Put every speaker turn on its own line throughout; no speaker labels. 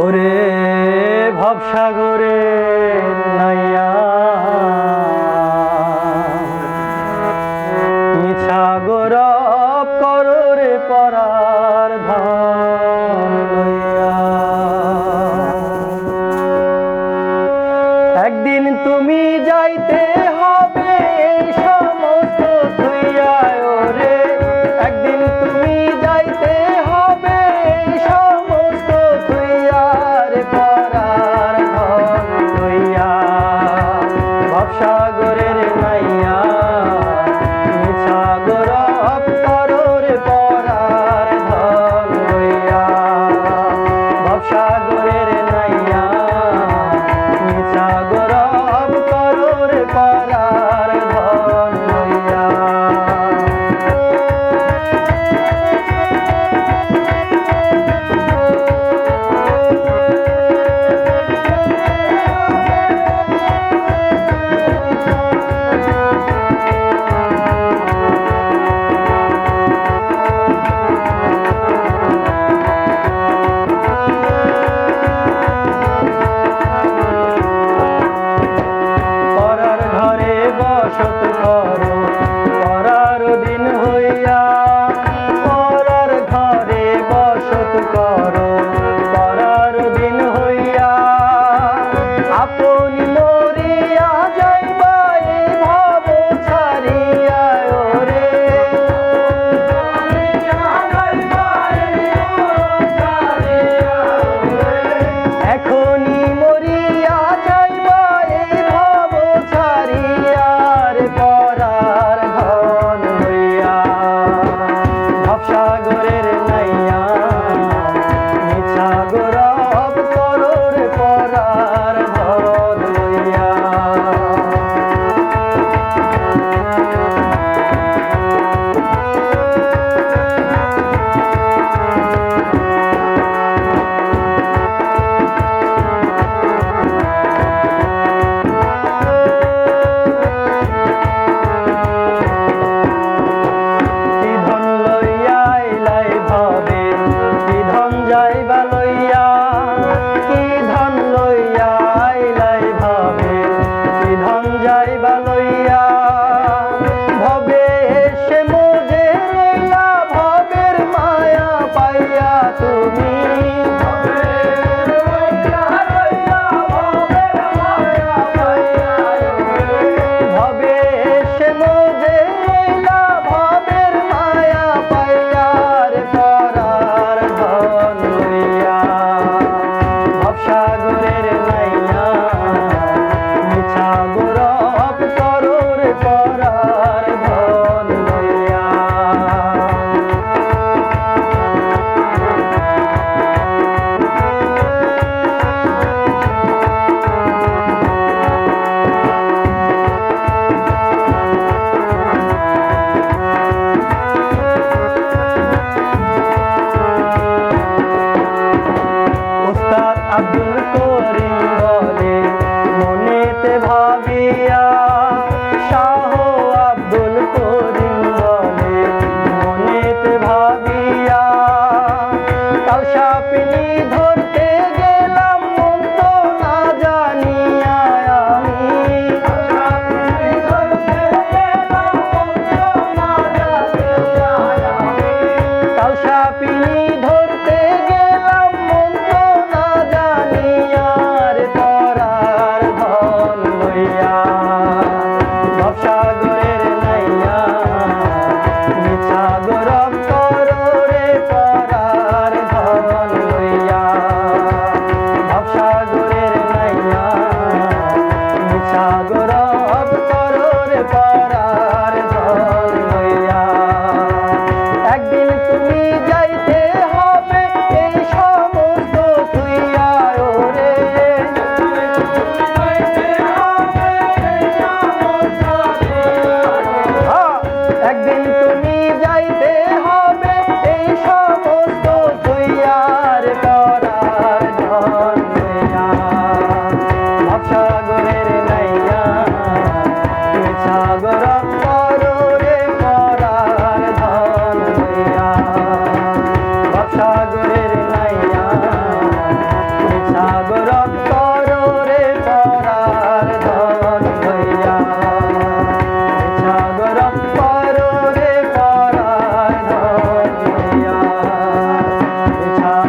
ওরে ভবসাগরে নাইয়া। নিছাগর কররে পরার ধান একদিন তুমি যাইতে হবে সম শত করো। তুমি ঝাপসা ধর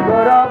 But I